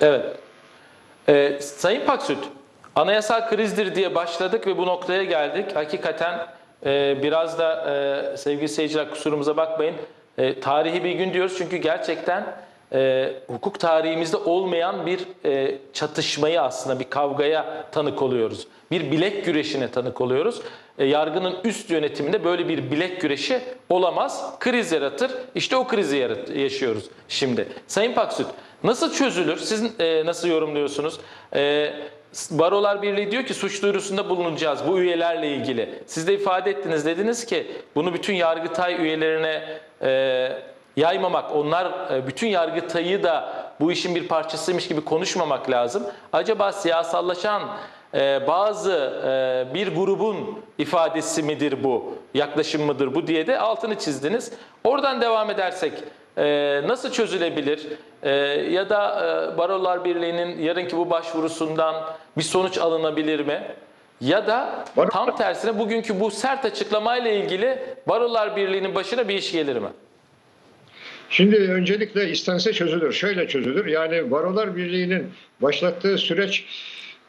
Evet. Ee, Sayın Paksüt, anayasal krizdir diye başladık ve bu noktaya geldik. Hakikaten e, biraz da e, sevgili seyirciler kusurumuza bakmayın. E, tarihi bir gün diyoruz çünkü gerçekten e, hukuk tarihimizde olmayan bir e, çatışmayı aslında bir kavgaya tanık oluyoruz. Bir bilek güreşine tanık oluyoruz. E, yargının üst yönetiminde böyle bir bilek güreşi olamaz. Kriz yaratır. İşte o krizi yarat- yaşıyoruz şimdi. Sayın Paksüt, Nasıl çözülür? Siz e, nasıl yorumluyorsunuz? E, Barolar Birliği diyor ki suç duyurusunda bulunacağız bu üyelerle ilgili. Siz de ifade ettiniz dediniz ki bunu bütün Yargıtay üyelerine e, yaymamak, onlar e, bütün Yargıtay'ı da bu işin bir parçasıymış gibi konuşmamak lazım. Acaba siyasallaşan e, bazı e, bir grubun ifadesi midir bu, yaklaşım mıdır bu diye de altını çizdiniz. Oradan devam edersek nasıl çözülebilir? Ya da Barolar Birliği'nin yarınki bu başvurusundan bir sonuç alınabilir mi? Ya da tam tersine bugünkü bu sert açıklamayla ilgili Barolar Birliği'nin başına bir iş gelir mi? Şimdi öncelikle istense çözülür. Şöyle çözülür. Yani Barolar Birliği'nin başlattığı süreç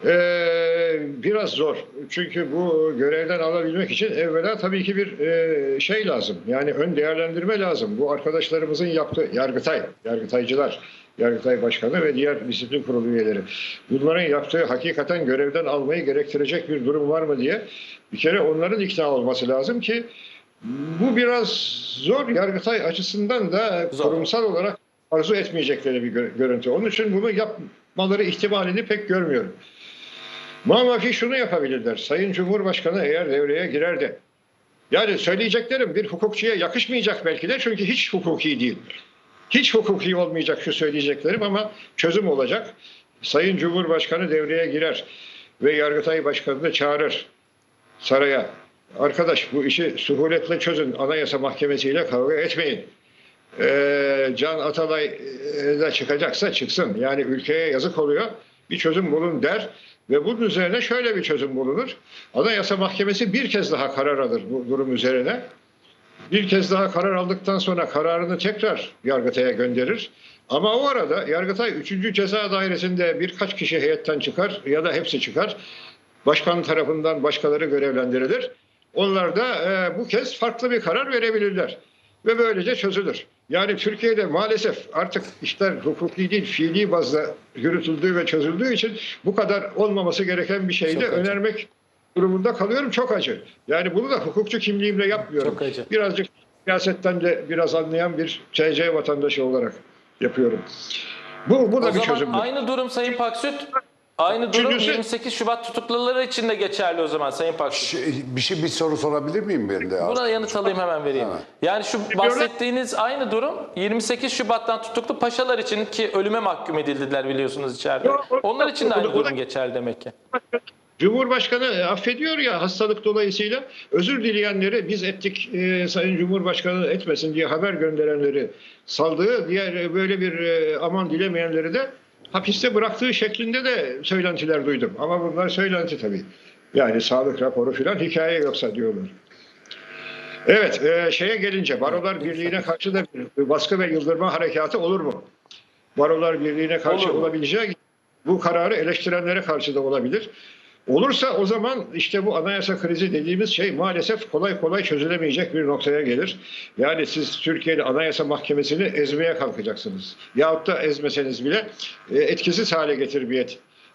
eee, biraz zor. Çünkü bu görevden alabilmek için evvela tabii ki bir eee, şey lazım. Yani ön değerlendirme lazım. Bu arkadaşlarımızın yaptığı Yargıtay, Yargıtaycılar, Yargıtay Başkanı ve diğer disiplin kurulu üyeleri. Bunların yaptığı hakikaten görevden almayı gerektirecek bir durum var mı diye bir kere onların ikna olması lazım ki bu biraz zor. Yargıtay açısından da Zor. kurumsal olarak arzu etmeyecekleri bir gö- görüntü. Onun için bunu yapmaları ihtimalini pek görmüyorum. Muhakkak şunu yapabilirler. Sayın Cumhurbaşkanı eğer devreye girer de yani söyleyeceklerim bir hukukçuya yakışmayacak belki de çünkü hiç hukuki değil. Hiç hukuki olmayacak şu söyleyeceklerim ama çözüm olacak. Sayın Cumhurbaşkanı devreye girer ve Yargıtay Başkanı'nı çağırır saraya. Arkadaş bu işi suhuletle çözün. Anayasa Mahkemesi'yle kavga etmeyin. Ee, Can Atalay e, da çıkacaksa çıksın. Yani ülkeye yazık oluyor. Bir çözüm bulun der. Ve bunun üzerine şöyle bir çözüm bulunur. Anayasa Mahkemesi bir kez daha karar alır bu durum üzerine. Bir kez daha karar aldıktan sonra kararını tekrar Yargıtay'a gönderir. Ama o arada Yargıtay 3. Ceza Dairesi'nde birkaç kişi heyetten çıkar ya da hepsi çıkar. Başkan tarafından başkaları görevlendirilir. Onlar da e, bu kez farklı bir karar verebilirler. Ve böylece çözülür. Yani Türkiye'de maalesef artık işler hukuki değil fiili bazda yürütüldüğü ve çözüldüğü için bu kadar olmaması gereken bir şeyi de önermek durumunda kalıyorum. Çok acı. Yani bunu da hukukçu kimliğimle yapmıyorum. Çok acı. Birazcık siyasetten de biraz anlayan bir TC vatandaşı olarak yapıyorum. Bu, bu da O bir çözümdür. aynı durum Sayın Paksüt. Aynı durum Üçüncüsü- 28 Şubat tutukluları için de geçerli o zaman Sayın Paksüt. Şey, bir şey bir soru sorabilir miyim ben de? Buna yanıt alayım hemen vereyim. Hemen. Yani şu bahsettiğiniz aynı durum 28 Şubat'tan tutuklu paşalar için ki ölüme mahkum edildiler biliyorsunuz içeride. Yok, o- Onlar için de o- aynı o- durum geçerli demek ki. Cumhurbaşkanı e, affediyor ya hastalık dolayısıyla özür dileyenleri biz ettik e, Sayın Cumhurbaşkanı etmesin diye haber gönderenleri saldığı diğer e, böyle bir e, aman dilemeyenleri de hapiste bıraktığı şeklinde de söylentiler duydum. Ama bunlar söylenti tabii. Yani sağlık raporu filan hikaye yoksa diyorlar. Evet e, şeye gelince Barolar Birliği'ne karşı da bir baskı ve yıldırma harekatı olur mu? Barolar Birliği'ne karşı Olur mu? olabileceği bu kararı eleştirenlere karşı da olabilir. Olursa o zaman işte bu anayasa krizi dediğimiz şey maalesef kolay kolay çözülemeyecek bir noktaya gelir. Yani siz Türkiye'de anayasa mahkemesini ezmeye kalkacaksınız. Yahut da ezmeseniz bile e, etkisiz hale getirmeye,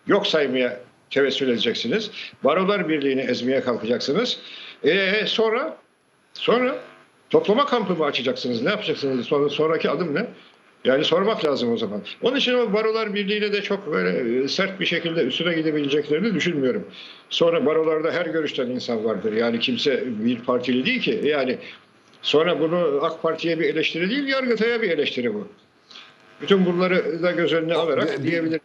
yok saymaya tevessül edeceksiniz. Barolar Birliği'ni ezmeye kalkacaksınız. E, sonra sonra toplama kampı mı açacaksınız? Ne yapacaksınız? Sonra, sonraki adım ne? Yani sormak lazım o zaman. Onun için o Barolar Birliği'yle de çok böyle e, sert bir şekilde üstüne gidebileceklerini düşünmüyorum. Sonra barolarda her görüşten insan vardır. Yani kimse bir partili değil ki. Yani sonra bunu AK Parti'ye bir eleştiri değil, Yargıtay'a bir eleştiri bu. Bütün bunları da göz önüne alarak bir- diyebilirim.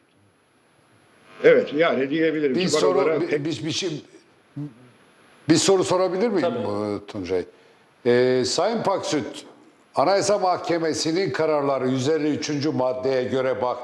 Evet yani diyebilirim Bir ki soru barolara bir, bir, bir şey bir soru sorabilir miyim e, Tuncay? Ee, Sayın Paksüt Anayasa Mahkemesi'nin kararları 153. maddeye göre bak